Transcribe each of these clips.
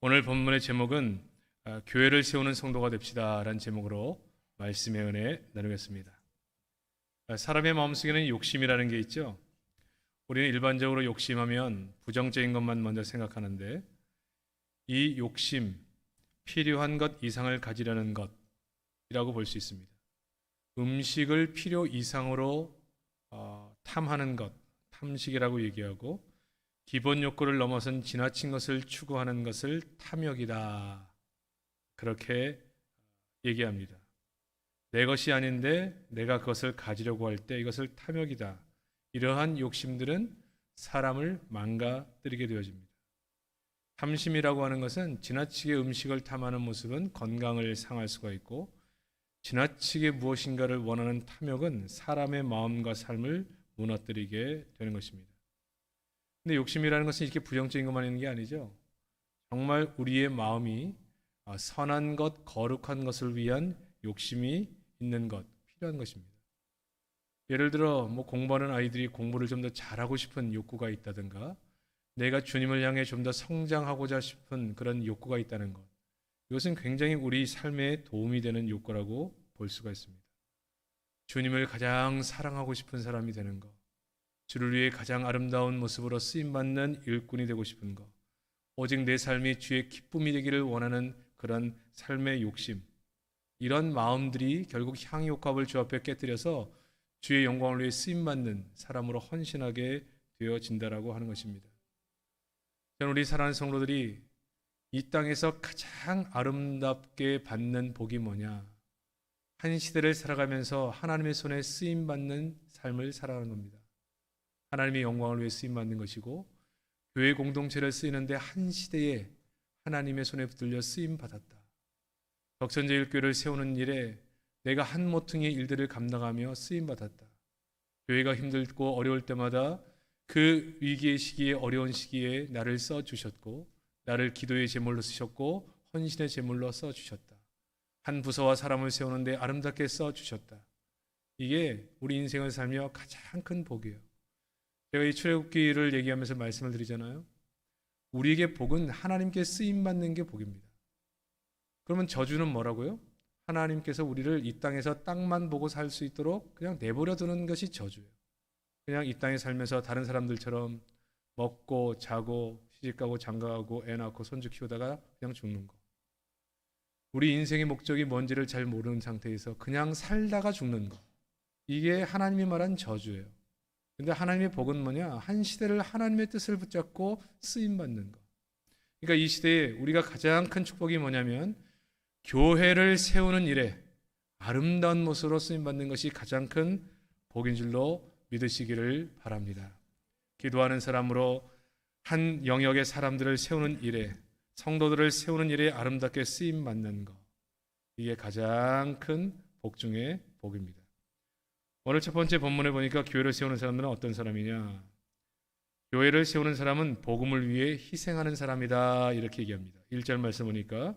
오늘 본문의 제목은 아, 교회를 세우는 성도가 됩시다라는 제목으로 말씀의 은혜 나누겠습니다. 아, 사람의 마음속에는 욕심이라는 게 있죠. 우리는 일반적으로 욕심하면 부정적인 것만 먼저 생각하는데 이 욕심 필요한 것 이상을 가지려는 것이라고 볼 수 있습니다. 음식을 필요 이상으로 어, 탐하는 것, 탐식이라고 얘기하고 기본 욕구를 넘어선 지나친 것을 추구하는 것을 탐욕이다. 그렇게 얘기합니다. 내 것이 아닌데 내가 그것을 가지려고 할 때 이것을 탐욕이다. 이러한 욕심들은 사람을 망가뜨리게 되어집니다. 탐심이라고 하는 것은 지나치게 음식을 탐하는 모습은 건강을 상할 수가 있고 지나치게 무엇인가를 원하는 탐욕은 사람의 마음과 삶을 무너뜨리게 되는 것입니다. 근데 욕심이라는 것은 이렇게 부정적인 것만 있는 게 아니죠. 정말 우리의 마음이 아, 선한 것, 거룩한 것을 위한 욕심이 있는 것, 필요한 것입니다. 예를 들어 뭐 공부하는 아이들이 공부를 좀 더 잘하고 싶은 욕구가 있다든가 내가 주님을 향해 좀 더 성장하고자 싶은 그런 욕구가 있다는 것. 이것은 굉장히 우리 삶에 도움이 되는 욕구라고 볼 수가 있습니다. 주님을 가장 사랑하고 싶은 사람이 되는 것. 주를 위해 가장 아름다운 모습으로 쓰임 받는 일꾼이 되고 싶은 것. 오직 내 삶이 주의 기쁨이 되기를 원하는 그런 삶의 욕심. 이런 마음들이 결국 향유옥합을 주 앞에 깨뜨려서 주의 영광을 위해 쓰임 받는 사람으로 헌신하게 되어진다라고 하는 것입니다. 저는 우리 사랑하는 성도들이 이 땅에서 가장 아름답게 받는 복이 뭐냐? 한 시대를 살아가면서 하나님의 손에 쓰임 받는 삶을 살아가는 겁니다. 하나님의 영광을 위해 쓰임 받는 것이고 교회 공동체를 쓰이는데 한 시대에 하나님의 손에 붙들려 쓰임 받았다. 덕선제일교회를 세우는 일에 내가 한 모퉁이의 일들을 감당하며 쓰임 받았다. 교회가 힘들고 어려울 때마다 그 위기의 시기에 어려운 시기에 나를 써 주셨고 나를 기도의 제물로 쓰셨고 헌신의 제물로 써 주셨다. 한 부서와 사람을 세우는데 아름답게 써 주셨다. 이게 우리 인생을 살며 가장 큰 복이에요. 제가 이 출애굽기를 얘기하면서 말씀을 드리잖아요. 우리에게 복은 하나님께 쓰임 받는 게 복입니다. 그러면 저주는 뭐라고요? 하나님께서 우리를 이 땅에서 땅만 보고 살 수 있도록 그냥 내버려 두는 것이 저주예요. 그냥 이 땅에 살면서 다른 사람들처럼 먹고 자고 시집가고 장가가고 애 낳고 손주 키우다가 그냥 죽는 거. 우리 인생의 목적이 뭔지를 잘 모르는 상태에서 그냥 살다가 죽는 거. 이게 하나님이 말한 저주예요. 근데 하나님의 복은 뭐냐? 한 시대를 하나님의 뜻을 붙잡고 쓰임 받는 거. 그러니까 이 시대에 우리가 가장 큰 축복이 뭐냐면 교회를 세우는 일에 아름다운 모습으로 쓰임 받는 것이 가장 큰 복인 줄로 믿으시기를 바랍니다. 기도하는 사람으로 한 영역의 사람들을 세우는 일에 성도들을 세우는 일에 아름답게 쓰임 받는 것. 이게 가장 큰 복 중의 복입니다. 오늘 첫 번째 본문에 보니까 교회를 세우는 사람들은 어떤 사람이냐? 교회를 세우는 사람은 복음을 위해 희생하는 사람이다. 이렇게 얘기합니다. 1절 말씀 보니까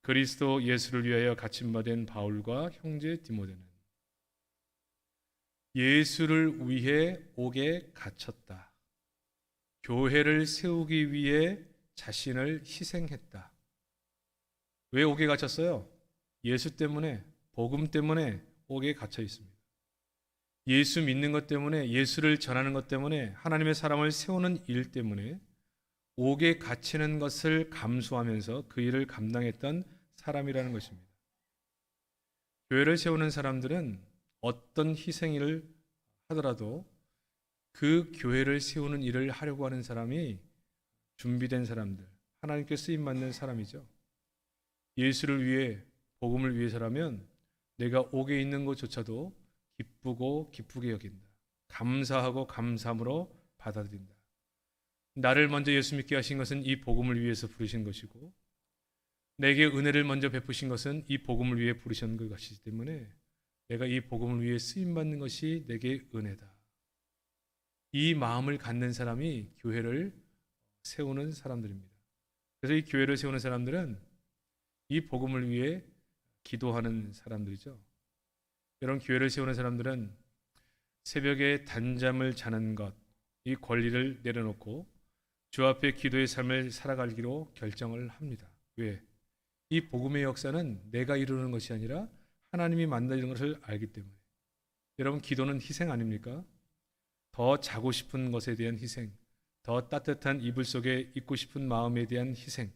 그리스도 예수를 위하여 갇힌 바 된 바울과 형제 디모데는 예수를 위해 옥에 갇혔다. 교회를 세우기 위해 자신을 희생했다. 왜 옥에 갇혔어요? 예수 때문에, 복음 때문에 옥에 갇혀 있습니다. 예수 믿는 것 때문에, 예수를 전하는 것 때문에, 하나님의 사람을 세우는 일 때문에 옥에 갇히는 것을 감수하면서 그 일을 감당했던 사람이라는 것입니다. 교회를 세우는 사람들은 어떤 희생을 하더라도 그 교회를 세우는 일을 하려고 하는 사람이 준비된 사람들, 하나님께 쓰임 받는 사람이죠. 예수를 위해 복음을 위해서라면 내가 옥에 있는 것조차도 기쁘고 기쁘게 여긴다. 감사하고 감사함으로 받아들인다. 나를 먼저 예수 믿게 하신 것은 이 복음을 위해서 부르신 것이고 내게 은혜를 먼저 베푸신 것은 이 복음을 위해 부르신 것이기 때문에 내가 이 복음을 위해 쓰임 받는 것이 내게 은혜다. 이 마음을 갖는 사람이 교회를 세우는 사람들입니다. 그래서 이 교회를 세우는 사람들은 이 복음을 위해 기도하는 사람들이죠. 이런 교회를 세우는 사람들은 새벽에 단잠을 자는 것, 이 권리를 내려놓고 주 앞에 기도의 삶을 살아가기로 결정을 합니다. 왜? 이 복음의 역사는 내가 이루는 것이 아니라 하나님이 만드는 것을 알기 때문에. 여러분 기도는 희생 아닙니까? 더 자고 싶은 것에 대한 희생, 더 따뜻한 이불 속에 있고 싶은 마음에 대한 희생.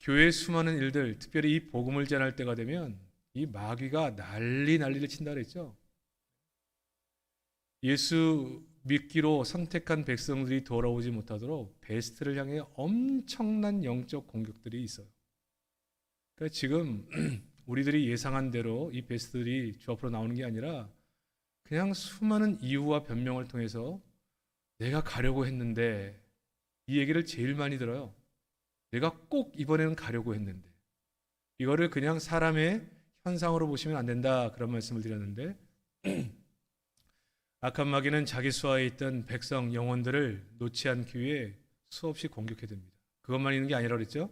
교회의 수많은 일들, 특별히 이 복음을 전할 때가 되면 이 마귀가 난리 난리를 친다 그랬죠. 예수 믿기로 선택한 백성들이 돌아오지 못하도록 베스트를 향해 엄청난 영적 공격들이 있어요. 그러니까 지금 우리들이 예상한 대로 이 베스트들이 주 앞으로 나오는 게 아니라 그냥 수많은 이유와 변명을 통해서 내가 가려고 했는데 이 얘기를 제일 많이 들어요. 내가 꼭 이번에는 가려고 했는데 이거를 그냥 사람의 현상으로 보시면 안 된다 그런 말씀을 드렸는데 악한 마귀는 자기 수하에 있던 백성 영혼들을 놓지 않기 위해 수없이 공격해 듭니다. 그것만 있는 게 아니라 그랬죠.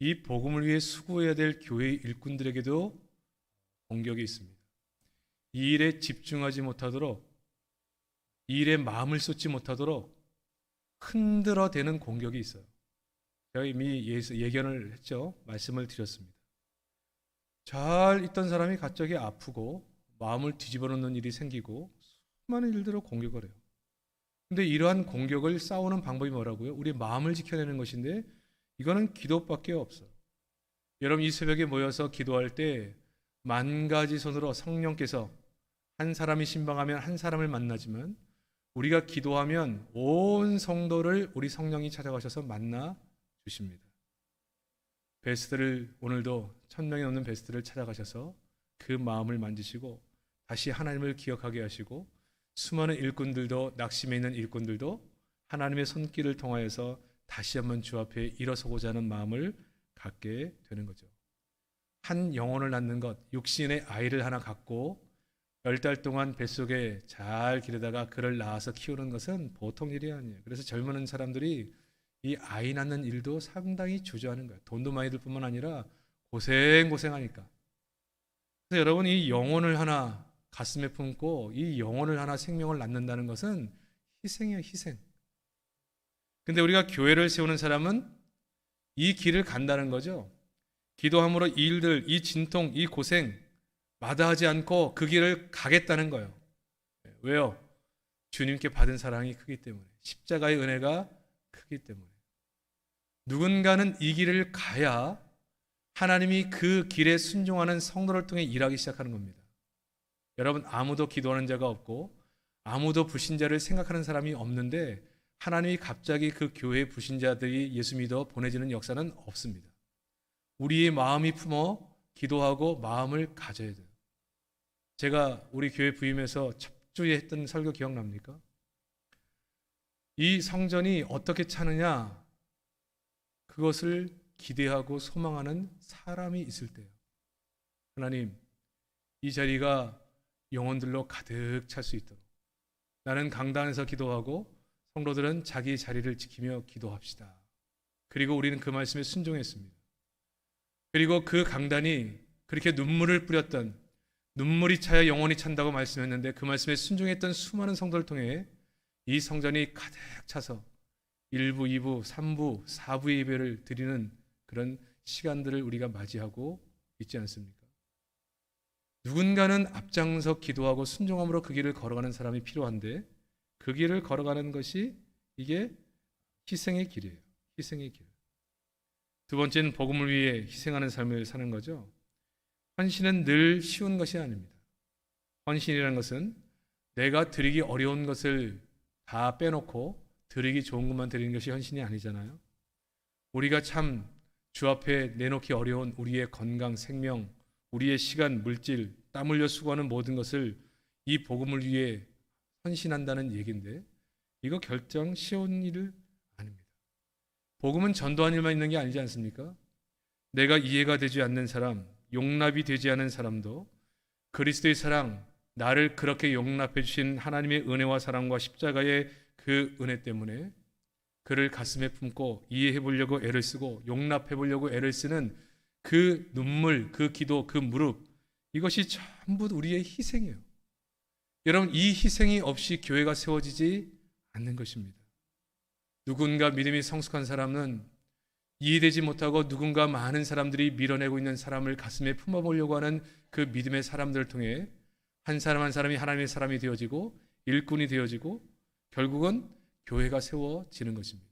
이 복음을 위해 수고해야 될 교회의 일꾼들에게도 공격이 있습니다. 이 일에 집중하지 못하도록 이 일에 마음을 쏟지 못하도록 흔들어대는 공격이 있어요. 제가 이미 예- 예견을 했죠. 말씀을 드렸습니다. 잘 있던 사람이 갑자기 아프고 마음을 뒤집어 놓는 일이 생기고 수많은 일들을 공격을 해요. 근데 이러한 공격을 싸우는 방법이 뭐라고요? 우리 마음을 지켜내는 것인데 이거는 기도밖에 없어. 여러분 이 새벽에 모여서 기도할 때 만 가지 손으로 성령께서 한 사람이 신방하면 한 사람을 만나지만 우리가 기도하면 온 성도를 우리 성령이 찾아가셔서 만나 주십니다. 베스트를 오늘도 천 명이 넘는 베스트를 찾아가셔서 그 마음을 만지시고 다시 하나님을 기억하게 하시고 수많은 일꾼들도 낙심해 있는 일꾼들도 하나님의 손길을 통하여서 다시 한번 주 앞에 일어서고자 하는 마음을 갖게 되는 거죠. 한 영혼을 낳는 것, 육신의 아이를 하나 갖고 열 달 동안 뱃속에 잘 기르다가 그를 낳아서 키우는 것은 보통 일이 아니에요. 그래서 젊은 사람들이 이 아이 낳는 일도 상당히 주저하는 거예요. 돈도 많이 들 뿐만 아니라 고생 고생하니까. 그래서 여러분 이 영혼을 하나 가슴에 품고 이 영혼을 하나 생명을 낳는다는 것은 희생이에요, 희생. 근데 우리가 교회를 세우는 사람은 이 길을 간다는 거죠. 기도함으로 이 일들, 이 진통, 이 고생 마다하지 않고 그 길을 가겠다는 거예요. 왜요? 주님께 받은 사랑이 크기 때문에 십자가의 은혜가 크기 때문에 누군가는 이 길을 가야 하나님이 그 길에 순종하는 성도를 통해 일하기 시작하는 겁니다. 여러분 아무도 기도하는 자가 없고 아무도 불신자를 생각하는 사람이 없는데 하나님이 갑자기 그 교회 불신자들이 예수 믿어 보내지는 역사는 없습니다. 우리의 마음이 품어 기도하고 마음을 가져야 돼요. 제가 우리 교회 부임해서 첫 주에 했던 설교 기억납니까? 이 성전이 어떻게 차느냐 그것을 기대하고 소망하는 사람이 있을 때요. 하나님, 이 자리가 영혼들로 가득 찰 수 있도록 나는 강단에서 기도하고 성도들은 자기 자리를 지키며 기도합시다. 그리고 우리는 그 말씀에 순종했습니다. 그리고 그 강단이 그렇게 눈물을 뿌렸던 눈물이 차야 영혼이 찬다고 말씀했는데 그 말씀에 순종했던 수많은 성도를 통해 이 성전이 가득 차서 1부, 2부, 3부, 4부의 예배를 드리는 그런 시간들을 우리가 맞이하고 있지 않습니까? 누군가는 앞장서 기도하고 순종함으로 그 길을 걸어가는 사람이 필요한데 그 길을 걸어가는 것이 이게 희생의 길이에요. 희생의 길. 두 번째는 복음을 위해 희생하는 삶을 사는 거죠. 헌신은 늘 쉬운 것이 아닙니다. 헌신이라는 것은 내가 드리기 어려운 것을 다 빼놓고 드리기 좋은 것만 드리는 것이 헌신이 아니잖아요. 우리가 참 주 앞에 내놓기 어려운 우리의 건강, 생명, 우리의 시간, 물질, 땀 흘려 수고하는 모든 것을 이 복음을 위해 헌신한다는 얘기인데 이거 결정 쉬운 일 아닙니다. 복음은 전도한 일만 있는 게 아니지 않습니까? 내가 이해가 되지 않는 사람, 용납이 되지 않은 사람도 그리스도의 사랑, 나를 그렇게 용납해 주신 하나님의 은혜와 사랑과 십자가의 그 은혜 때문에 그를 가슴에 품고 이해해 보려고 애를 쓰고 용납해 보려고 애를 쓰는 그 눈물, 그 기도, 그 무릎 이것이 전부 우리의 희생이에요. 여러분 이 희생이 없이 교회가 세워지지 않는 것입니다. 누군가 믿음이 성숙한 사람은 이해되지 못하고 누군가 많은 사람들이 밀어내고 있는 사람을 가슴에 품어보려고 하는 그 믿음의 사람들을 통해 한 사람 한 사람이 하나님의 사람이 되어지고 일꾼이 되어지고 결국은 교회가 세워지는 것입니다.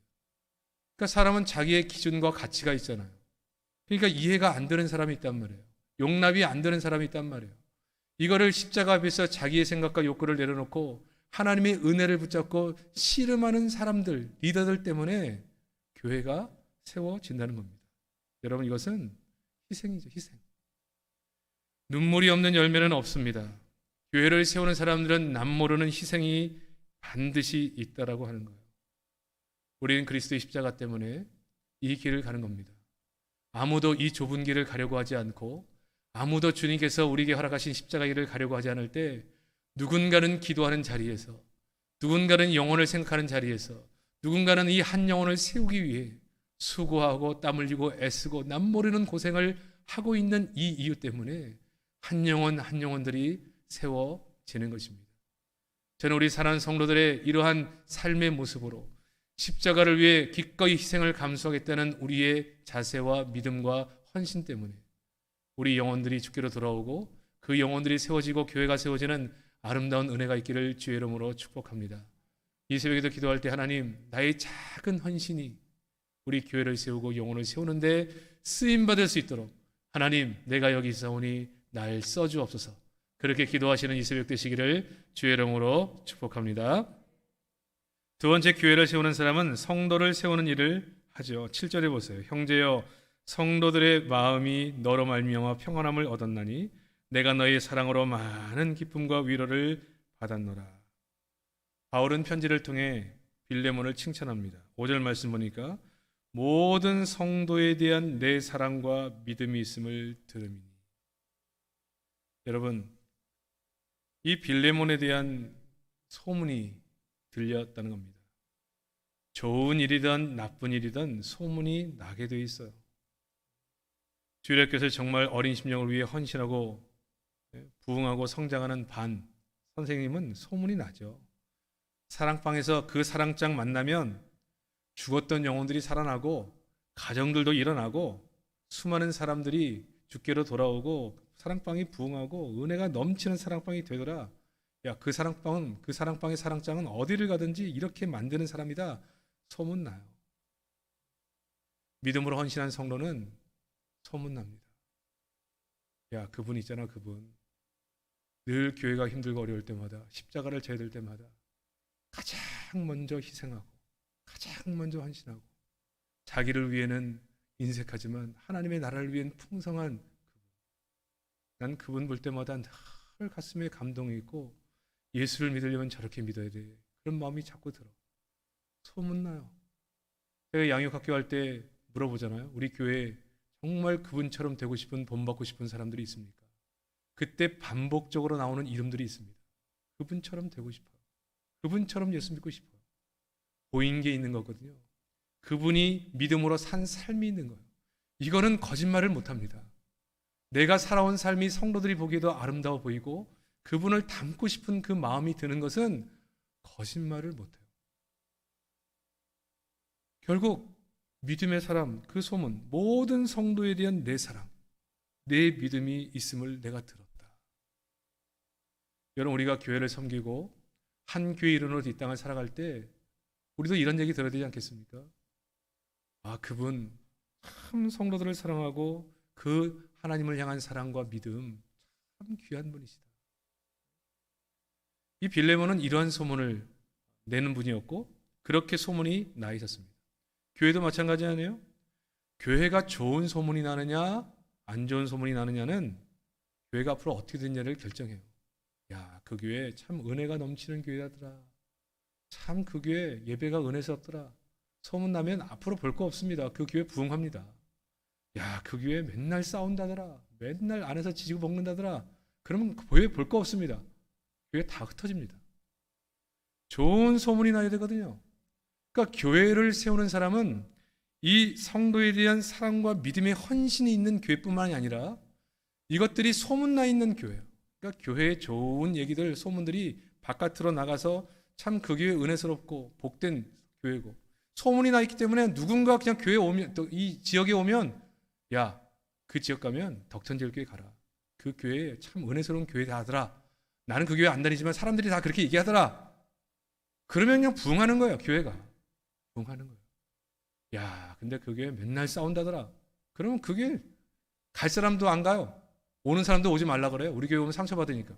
그러니까 사람은 자기의 기준과 가치가 있잖아요. 그러니까 이해가 안 되는 사람이 있단 말이에요. 용납이 안 되는 사람이 있단 말이에요. 이거를 십자가 앞에서 자기의 생각과 욕구를 내려놓고 하나님의 은혜를 붙잡고 씨름하는 사람들, 리더들 때문에 교회가 세워진다는 겁니다. 여러분 이것은 희생이죠, 희생. 눈물이 없는 열매는 없습니다. 교회를 세우는 사람들은 남 모르는 희생이 반드시 있다라고 하는 거예요. 우리는 그리스도의 십자가 때문에 이 길을 가는 겁니다. 아무도 이 좁은 길을 가려고 하지 않고 아무도 주님께서 우리에게 허락하신 십자가 길을 가려고 하지 않을 때 누군가는 기도하는 자리에서 누군가는 영혼을 생각하는 자리에서 누군가는 이 한 영혼을 세우기 위해 수고하고 땀 흘리고 애쓰고 남 모르는 고생을 하고 있는 이 이유 때문에 한 영혼 한 영혼들이 세워지는 것입니다. 저는 우리 사랑하는 성도들의 이러한 삶의 모습으로 십자가를 위해 기꺼이 희생을 감수하겠다는 우리의 자세와 믿음과 헌신 때문에 우리 영혼들이 주께로 돌아오고 그 영혼들이 세워지고 교회가 세워지는 아름다운 은혜가 있기를 주의 이름으로 축복합니다. 이 새벽에도 기도할 때 하나님 나의 작은 헌신이 우리 교회를 세우고 영혼을 세우는데 쓰임 받을 수 있도록 하나님 내가 여기 있사오니 날 써주옵소서. 그렇게 기도하시는 이 새벽 되시기를 주의 이름으로 축복합니다. 두 번째 교회를 세우는 사람은 성도를 세우는 일을 하죠. 7절에 보세요. 형제여 성도들의 마음이 너로 말미암아 평안함을 얻었나니 내가 너의 사랑으로 많은 기쁨과 위로를 받았노라. 바울은 편지를 통해 빌레몬을 칭찬합니다. 5절 말씀 보니까 모든 성도에 대한 내 사랑과 믿음이 있음을 들음이니. 여러분, 이 빌레몬에 대한 소문이 들렸다는 겁니다. 좋은 일이든 나쁜 일이든 소문이 나게 돼 있어요. 주일학교에서 정말 어린 심령을 위해 헌신하고 부흥하고 성장하는 반 선생님은 소문이 나죠. 사랑방에서 그 사랑장 만나면 죽었던 영혼들이 살아나고 가정들도 일어나고 수많은 사람들이 주께로 돌아오고 사랑방이 부흥하고 은혜가 넘치는 사랑방이 되더라. 야, 그 사랑방은 그 사랑방의 사랑장은 어디를 가든지 이렇게 만드는 사람이다. 소문 나요. 믿음으로 헌신한 성도는 소문 납니다. 야, 그분 있잖아, 그분. 늘 교회가 힘들고 어려울 때마다 십자가를 져야 될 때마다 가장 먼저 희생하고 가장 먼저 헌신하고 자기를 위해는 인색하지만 하나님의 나라를 위한 풍성한. 난 그분 볼 때마다 늘 가슴에 감동이 있고 예수를 믿으려면 저렇게 믿어야 돼. 그런 마음이 자꾸 들어. 소문나요. 제가 양육학교 할 때 물어보잖아요. 우리 교회에 정말 그분처럼 되고 싶은 본받고 싶은 사람들이 있습니까? 그때 반복적으로 나오는 이름들이 있습니다. 그분처럼 되고 싶어요. 그분처럼 예수 믿고 싶어요. 보인 게 있는 거거든요. 그분이 믿음으로 산 삶이 있는 거예요. 이거는 거짓말을 못 합니다. 내가 살아온 삶이 성도들이 보기에도 아름다워 보이고 그분을 닮고 싶은 그 마음이 드는 것은 거짓말을 못 해요. 결국 믿음의 사람, 그 소문, 모든 성도에 대한 내 사랑, 내 믿음이 있음을 내가 들었다. 여러분 우리가 교회를 섬기고 한 교회 일원으로 이 땅을 살아갈 때 우리도 이런 얘기 들어야 되지 않겠습니까? 아 그분 참 성도들을 사랑하고 그 하나님을 향한 사랑과 믿음 참 귀한 분이시다. 이 빌레몬은 이러한 소문을 내는 분이었고 그렇게 소문이 나 있었습니다. 교회도 마찬가지 아니에요? 교회가 좋은 소문이 나느냐 안 좋은 소문이 나느냐는 교회가 앞으로 어떻게 되느냐를 결정해요. 야, 그 교회 참 은혜가 넘치는 교회라더라. 참 그 교회 예배가 은혜스럽더라. 소문 나면 앞으로 볼 거 없습니다. 그 교회 부흥합니다. 야, 그 교회 맨날 싸운다더라. 맨날 안에서 지지고 먹는다더라. 그러면 그 교회 볼 거 없습니다. 교회 다 흩어집니다. 좋은 소문이 나야 되거든요. 그러니까 교회를 세우는 사람은 이 성도에 대한 사랑과 믿음의 헌신이 있는 교회뿐만이 아니라 이것들이 소문나 있는 교회예요. 그러니까 교회의 좋은 얘기들, 소문들이 바깥으로 나가서 참 그 교회 은혜스럽고 복된 교회고 소문이 나 있기 때문에 누군가 그냥 교회 오면 또 이 지역에 오면 야 그 지역 가면 덕천제일 교회 가라. 그 교회 참 은혜스러운 교회다 하더라. 나는 그 교회 안 다니지만 사람들이 다 그렇게 얘기하더라. 그러면 그냥 부흥하는 거예요, 교회가. 부흥하는 거예요. 야, 근데 그 교회 맨날 싸운다더라. 그러면 그게 갈 사람도 안 가요. 오는 사람도 오지 말라 그래요. 우리 교회 오면 상처받으니까.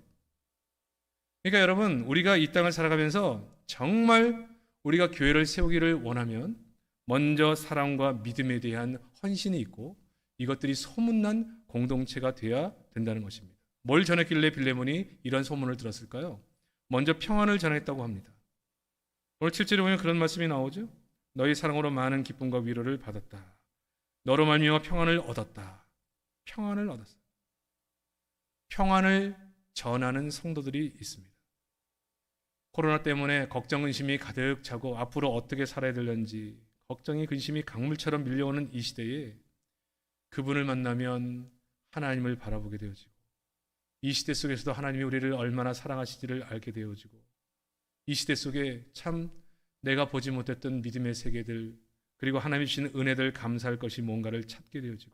그러니까 여러분, 우리가 이 땅을 살아가면서 정말 우리가 교회를 세우기를 원하면 먼저 사랑과 믿음에 대한 헌신이 있고 이것들이 소문난 공동체가 돼야 된다는 것입니다. 뭘 전했길래 빌레몬이 이런 소문을 들었을까요? 먼저 평안을 전했다고 합니다. 오늘 7절에 보면 그런 말씀이 나오죠. 너희 사랑으로 많은 기쁨과 위로를 받았다. 너로 말미암아 평안을 얻었다. 평안을 얻었어. 평안을 전하는 성도들이 있습니다. 코로나 때문에 걱정 근심이 가득 차고 앞으로 어떻게 살아야 될는지 걱정이 근심이 강물처럼 밀려오는 이 시대에 그분을 만나면 하나님을 바라보게 되어지고 이 시대 속에서도 하나님이 우리를 얼마나 사랑하시지를 알게 되어지고 이 시대 속에 참 내가 보지 못했던 믿음의 세계들 그리고 하나님이 주신 은혜들 감사할 것이 뭔가를 찾게 되어지고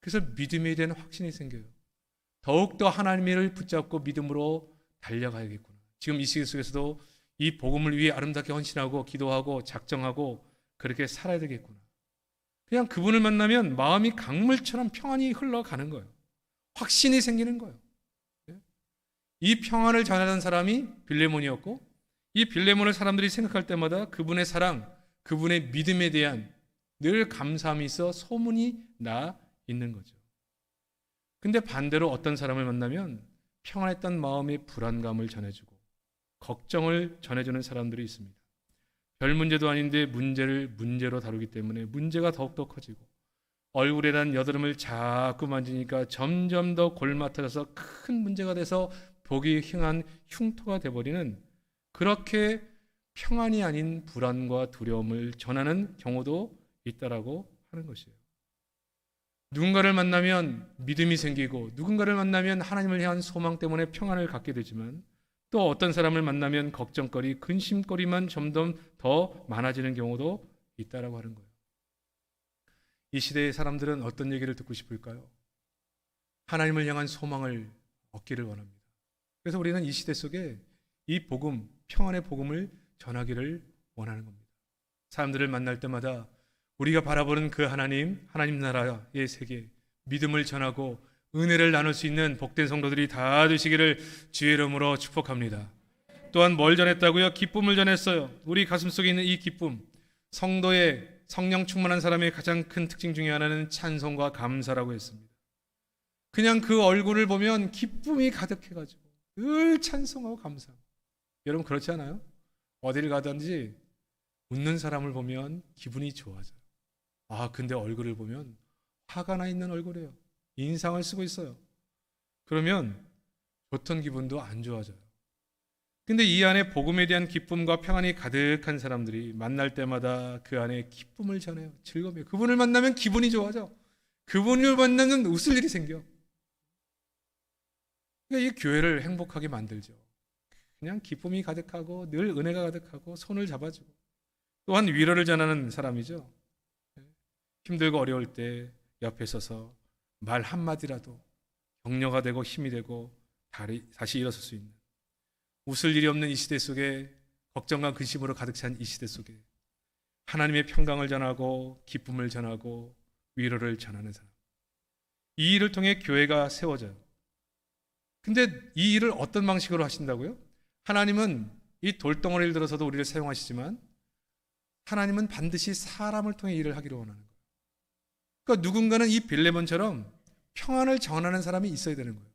그래서 믿음에 대한 확신이 생겨요. 더욱더 하나님을 붙잡고 믿음으로 달려가야겠구나. 지금 이 시대 속에서도 이 복음을 위해 아름답게 헌신하고 기도하고 작정하고 그렇게 살아야 되겠구나. 그냥 그분을 만나면 마음이 강물처럼 평안이 흘러가는 거예요. 확신이 생기는 거예요. 예? 이 평안을 전하던 사람이 빌레몬이었고 이 빌레몬을 사람들이 생각할 때마다 그분의 사랑, 그분의 믿음에 대한 늘 감사함이 있어 소문이 나 있는 거죠. 근데 반대로 어떤 사람을 만나면 평안했던 마음의 불안감을 전해주고 걱정을 전해주는 사람들이 있습니다. 별 문제도 아닌데 문제를 문제로 다루기 때문에 문제가 더욱더 커지고 얼굴에 난 여드름을 자꾸 만지니까 점점 더 골마터져서 큰 문제가 돼서 보기 흉한 흉터가 돼버리는 그렇게 평안이 아닌 불안과 두려움을 전하는 경우도 있다라고 하는 것이에요. 누군가를 만나면 믿음이 생기고 누군가를 만나면 하나님을 향한 소망 때문에 평안을 갖게 되지만 또 어떤 사람을 만나면 걱정거리, 근심거리만 점점 더 많아지는 경우도 있다라고 하는 거예요. 이 시대의 사람들은 어떤 얘기를 듣고 싶을까요? 하나님을 향한 소망을 얻기를 원합니다. 그래서 우리는 이 시대 속에 이 복음, 평안의 복음을 전하기를 원하는 겁니다. 사람들을 만날 때마다 우리가 바라보는 그 하나님, 하나님 나라의 세계, 믿음을 전하고 은혜를 나눌 수 있는 복된 성도들이 다 되시기를 주의 이름으로 축복합니다. 또한 뭘 전했다고요? 기쁨을 전했어요. 우리 가슴 속에 있는 이 기쁨, 성도의 성령 충만한 사람의 가장 큰 특징 중에 하나는 찬송과 감사라고 했습니다. 그냥 그 얼굴을 보면 기쁨이 가득해가지고 늘 찬송하고 감사하고. 여러분 그렇지 않아요? 어디를 가든지 웃는 사람을 보면 기분이 좋아져요. 아, 근데 얼굴을 보면 화가 나 있는 얼굴이에요. 인상을 쓰고 있어요. 그러면 좋던 기분도 안 좋아져요. 근데 이 안에 복음에 대한 기쁨과 평안이 가득한 사람들이 만날 때마다 그 안에 기쁨을 전해요. 즐거움이에요. 그분을 만나면 기분이 좋아져. 그분을 만나면 웃을 일이 생겨. 그러니까 이 교회를 행복하게 만들죠. 그냥 기쁨이 가득하고 늘 은혜가 가득하고 손을 잡아주고 또한 위로를 전하는 사람이죠. 힘들고 어려울 때 옆에 서서 말 한마디라도 격려가 되고 힘이 되고 다시 일어설 수 있는 웃을 일이 없는 이 시대 속에 걱정과 근심으로 가득 찬 이 시대 속에 하나님의 평강을 전하고 기쁨을 전하고 위로를 전하는 사람. 이 일을 통해 교회가 세워져요. 근데 이 일을 어떤 방식으로 하신다고요? 하나님은 이 돌덩어리를 들어서도 우리를 사용하시지만 하나님은 반드시 사람을 통해 일을 하기를 원하는 거예요. 그러니까 누군가는 이 빌레몬처럼 평안을 전하는 사람이 있어야 되는 거예요.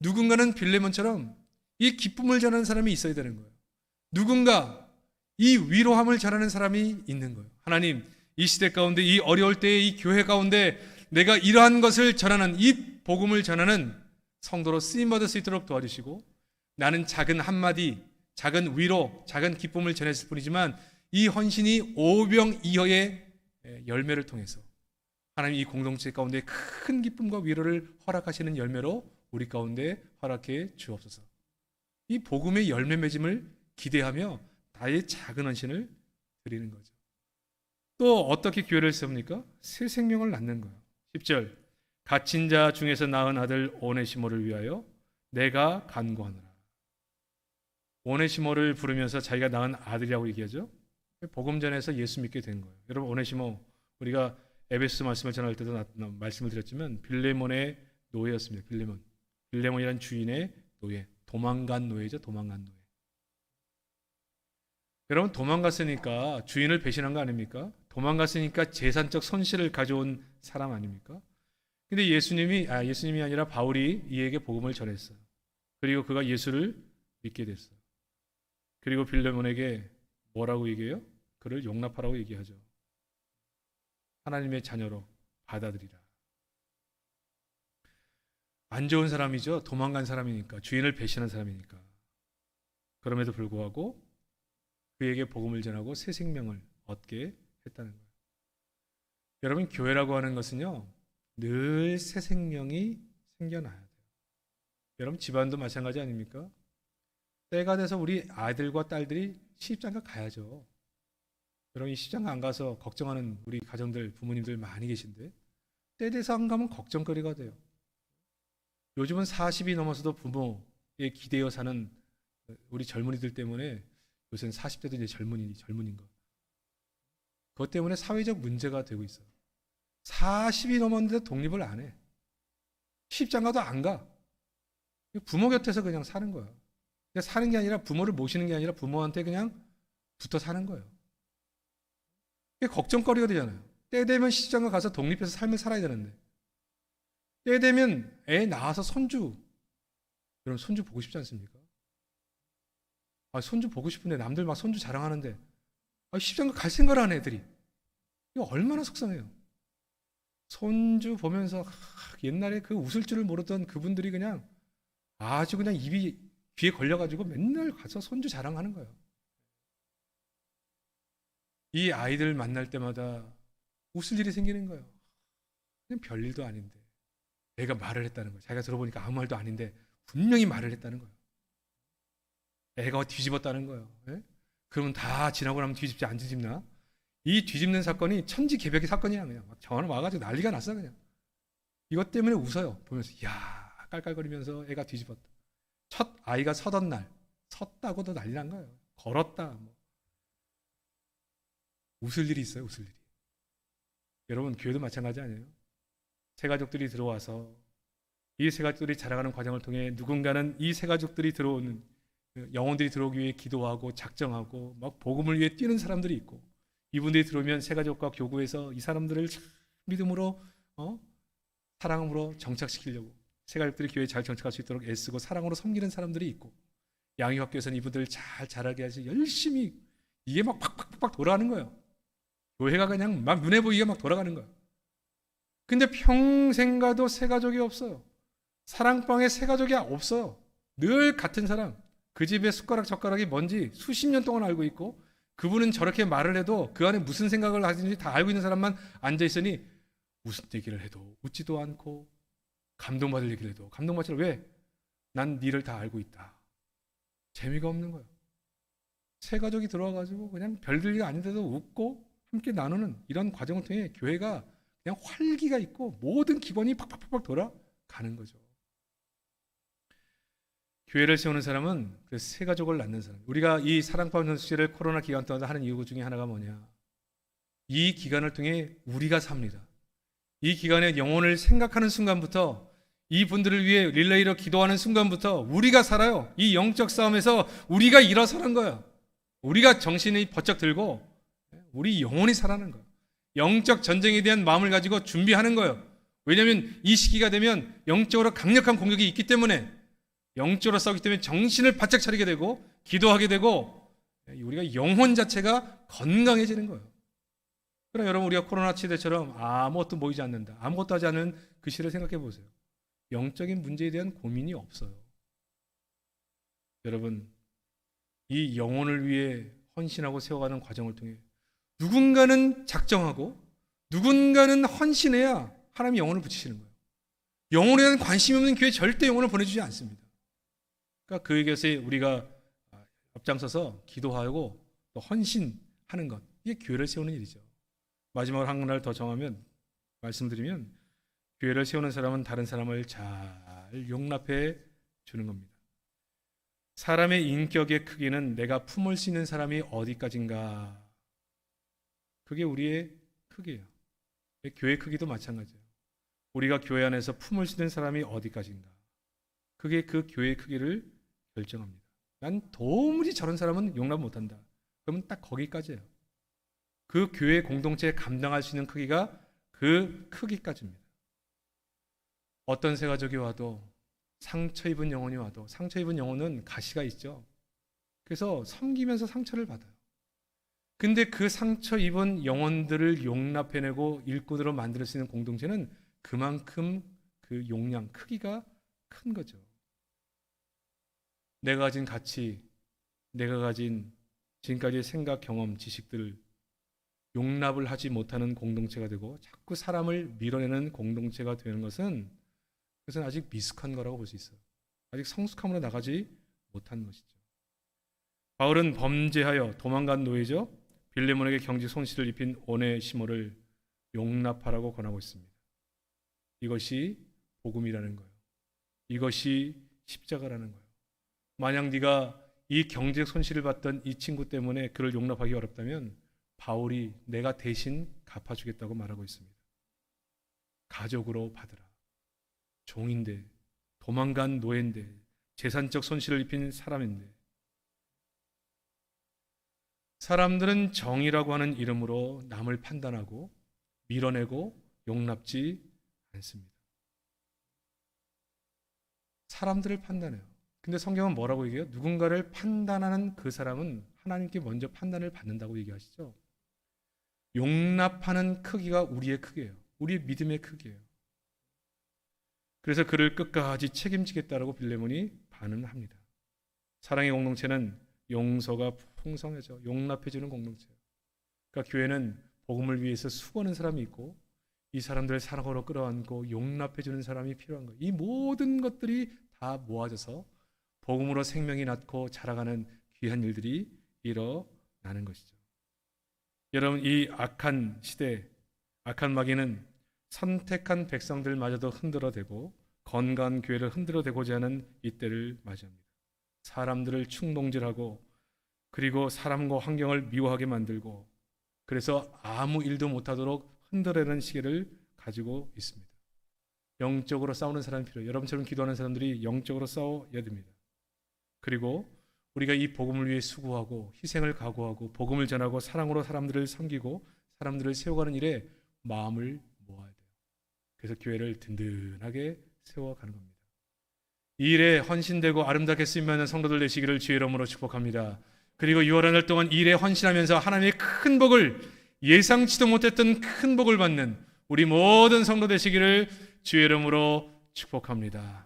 누군가는 빌레몬처럼 이 기쁨을 전하는 사람이 있어야 되는 거예요. 누군가 이 위로함을 전하는 사람이 있는 거예요. 하나님, 이 시대 가운데 이 어려울 때의 이 교회 가운데 내가 이러한 것을 전하는 이 복음을 전하는 성도로 쓰임 받을 수 있도록 도와주시고 나는 작은 한마디, 작은 위로, 작은 기쁨을 전했을 뿐이지만 이 헌신이 오병이어의 열매를 통해서 하나님 이 공동체 가운데 큰 기쁨과 위로를 허락하시는 열매로 우리 가운데 허락해 주옵소서. 이 복음의 열매 맺음을 기대하며 나의 작은 헌신을 드리는 거죠. 또 어떻게 교회를 세웁니까? 새 생명을 낳는 거예요. 10절 갇힌 자 중에서 낳은 아들 오네시모를 위하여 내가 간구하노라. 오네시모를 부르면서 자기가 낳은 아들이라고 얘기하죠. 복음 전에서 예수 믿게 된 거예요. 여러분 오네시모 우리가 에베소 말씀을 전할 때도 나, 나, 말씀을 드렸지만 빌레몬의 노예였습니다. 빌레몬. 빌레몬이라는 주인의 노예. 도망간 노예죠. 도망간 노예. 여러분 도망갔으니까 주인을 배신한 거 아닙니까? 도망갔으니까 재산적 손실을 가져온 사람 아닙니까? 근데 예수님이 아 예수님이 아니라 바울이 이에게 복음을 전했어요. 그리고 그가 예수를 믿게 됐어요. 그리고 빌레몬에게 뭐라고 얘기해요? 그를 용납하라고 얘기하죠. 하나님의 자녀로 받아들이라. 안 좋은 사람이죠. 도망간 사람이니까 주인을 배신한 사람이니까. 그럼에도 불구하고 그에게 복음을 전하고 새 생명을 얻게 했다는 거예요. 여러분 교회라고 하는 것은요. 늘 새 생명이 생겨나야 돼요. 여러분 집안도 마찬가지 아닙니까? 때가 돼서 우리 아들과 딸들이 시집장가 가야죠. 여러분 이 시집장가 안 가서 걱정하는 우리 가정들 부모님들 많이 계신데 때 돼서 안 가면 걱정거리가 돼요. 요즘은 40이 넘어서도 부모에 기대어 사는 우리 젊은이들 때문에 요새는 40대도 이제 젊은이 젊은인 거. 그것 때문에 사회적 문제가 되고 있어요. 40이 넘었는데 독립을 안 해. 시집장가도 안 가. 부모 곁에서 그냥 사는 거야. 사는 게 아니라 부모를 모시는 게 아니라 부모한테 그냥 붙어 사는 거예요. 이게 걱정거리가 되잖아요. 때 되면 시집장가 가서 독립해서 삶을 살아야 되는데. 때 되면 애 낳아서 손주. 여러분 손주 보고 싶지 않습니까? 아, 손주 보고 싶은데 남들 막 손주 자랑하는데 아, 시집장가 갈 생각을 안 해, 애들이. 이거 얼마나 속상해요. 손주 보면서 하, 옛날에 그 웃을 줄을 모르던 그분들이 그냥 아주 그냥 입이 귀에 걸려가지고 맨날 가서 손주 자랑하는 거예요. 이 아이들 만날 때마다 웃을 일이 생기는 거예요. 그냥 별일도 아닌데. 애가 말을 했다는 거예요. 자기가 들어보니까 아무 말도 아닌데 분명히 말을 했다는 거예요. 애가 뒤집었다는 거예요. 예? 그러면 다 지나고 나면 뒤집지 안 뒤집나? 이 뒤집는 사건이 천지 개벽의 사건이야 그냥 막 전화 와가지고 난리가 났어 그냥. 이것 때문에 웃어요. 보면서 야 깔깔거리면서 애가 뒤집었다. 첫 아이가 서던 날 섰다고도 난리 난 거예요. 걸었다. 뭐. 웃을 일이 있어요. 웃을 일이. 여러분 교회도 마찬가지 아니에요? 새 가족들이 들어와서 이 새 가족들이 자라가는 과정을 통해 누군가는 이 새 가족들이 들어오는 그 영혼들이 들어오기 위해 기도하고 작정하고 막 복음을 위해 뛰는 사람들이 있고 이분들이 들어오면 새 가족과 교구에서 이 사람들을 믿음으로 어? 사랑으로 정착시키려고 새 가족들이 교회에 잘 정착할 수 있도록 애쓰고 사랑으로 섬기는 사람들이 있고 양육학교에서는 이분들을 잘 자라게 하시 열심히 이게 막 팍팍팍 돌아가는 거예요. 교회가 그냥 막 눈에 보이게 막 돌아가는 거예요. 근데 평생 가도 새 가족이 없어요. 사랑방에 새 가족이 없어요. 늘 같은 사람. 그 집에 숟가락 젓가락이 뭔지 수십 년 동안 알고 있고 그분은 저렇게 말을 해도 그 안에 무슨 생각을 하시는지 다 알고 있는 사람만 앉아 있으니 무슨 얘기를 해도 웃지도 않고 감동받을 얘기를 해도 감동받지 왜? 난 니를 다 알고 있다. 재미가 없는 거예요. 새 가족이 들어와가지고 그냥 별들 일 아닌데도 웃고 함께 나누는 이런 과정을 통해 교회가 그냥 활기가 있고 모든 기본이 팍팍팍팍 돌아가는 거죠. 교회를 세우는 사람은 그새 가족을 낳는 사람. 우리가 이 사랑방 전시를 코로나 기간 동안 하는 이유 중에 하나가 뭐냐? 이 기간을 통해 우리가 삽니다. 이 기간에 영혼을 생각하는 순간부터 이 분들을 위해 릴레이로 기도하는 순간부터 우리가 살아요. 이 영적 싸움에서 우리가 일어서는 거야. 우리가 정신이 번쩍 들고 우리 영혼이 살아는 거야. 영적 전쟁에 대한 마음을 가지고 준비하는 거예요. 왜냐하면 이 시기가 되면 영적으로 강력한 공격이 있기 때문에 영적으로 싸우기 때문에 정신을 바짝 차리게 되고 기도하게 되고 우리가 영혼 자체가 건강해지는 거예요. 그럼 여러분 우리가 코로나 시대처럼 아무것도 모이지 않는다. 아무것도 하지 않는 그 시를 생각해 보세요. 영적인 문제에 대한 고민이 없어요. 여러분 이 영혼을 위해 헌신하고 세워가는 과정을 통해 누군가는 작정하고 누군가는 헌신해야 하나님이 영혼을 붙이시는 거예요. 영혼에 대한 관심이 없는 교회 절대 영혼을 보내주지 않습니다. 그러니까 그에게서 우리가 앞장서서 기도하고 또 헌신하는 것 이게 교회를 세우는 일이죠. 마지막으로 한 가지 더 정하면 말씀드리면 교회를 세우는 사람은 다른 사람을 잘 용납해 주는 겁니다. 사람의 인격의 크기는 내가 품을 수 있는 사람이 어디까지인가. 그게 우리의 크기예요. 교회 크기도 마찬가지예요. 우리가 교회 안에서 품을 수 있는 사람이 어디까지인가. 그게 그 교회의 크기를 결정합니다. 난 도무지 저런 사람은 용납 못한다. 그러면 딱 거기까지예요. 그 교회 공동체에 감당할 수 있는 크기가 그 크기까지입니다. 어떤 세가족이 와도 상처 입은 영혼이 와도 상처 입은 영혼은 가시가 있죠. 그래서 섬기면서 상처를 받아요. 근데 그 상처 입은 영혼들을 용납해내고 일꾼으로 만들 수 있는 공동체는 그만큼 그 용량, 크기가 큰 거죠. 내가 가진 가치, 내가 가진 지금까지의 생각, 경험, 지식들을 용납을 하지 못하는 공동체가 되고 자꾸 사람을 밀어내는 공동체가 되는 것은 그것은 아직 미숙한 거라고 볼 수 있어요. 아직 성숙함으로 나가지 못한 것이죠. 바울은 범죄하여 도망간 노예죠. 빌레몬에게 경직 손실을 입힌 온의 시모를 용납하라고 권하고 있습니다. 이것이 복음이라는 거예요. 이것이 십자가라는 거예요. 만약 네가 이 경제적 손실을 받던 이 친구 때문에 그를 용납하기 어렵다면 바울이 내가 대신 갚아주겠다고 말하고 있습니다. 가족으로 받으라. 종인데 도망간 노예인데 재산적 손실을 입힌 사람인데 사람들은 정의라고 하는 이름으로 남을 판단하고 밀어내고 용납지 않습니다. 사람들을 판단해요. 근데 성경은 뭐라고 얘기해요? 누군가를 판단하는 그 사람은 하나님께 먼저 판단을 받는다고 얘기하시죠. 용납하는 크기가 우리의 크기예요. 우리의 믿음의 크기예요. 그래서 그를 끝까지 책임지겠다라고 빌레몬이 반응합니다. 사랑의 공동체는 용서가 풍성해져 용납해주는 공동체예요. 그러니까 교회는 복음을 위해서 수고하는 사람이 있고 이 사람들을 사랑으로 끌어안고 용납해주는 사람이 필요한 거예요. 이 모든 것들이 다 모아져서 복음으로 생명이 낳고 자라가는 귀한 일들이 일어나는 것이죠. 여러분 이 악한 시대, 악한 마귀는 선택한 백성들마저도 흔들어대고 건강한 교회를 흔들어대고자 하는 이때를 맞이합니다. 사람들을 충동질하고 그리고 사람과 환경을 미워하게 만들고 그래서 아무 일도 못하도록 흔들어내는 시계를 가지고 있습니다. 영적으로 싸우는 사람이 필요해요. 여러분처럼 기도하는 사람들이 영적으로 싸워야 됩니다. 그리고 우리가 이 복음을 위해 수고하고 희생을 각오하고 복음을 전하고 사랑으로 사람들을 섬기고 사람들을 세워가는 일에 마음을 모아야 돼요. 그래서 교회를 든든하게 세워가는 겁니다. 이 일에 헌신되고 아름답게 쓰임받는 성도들 되시기를 주의 이름으로 축복합니다. 그리고 6월 한 달 동안 이 일에 헌신하면서 하나님의 큰 복을 예상치도 못했던 큰 복을 받는 우리 모든 성도 되시기를 주의 이름으로 축복합니다.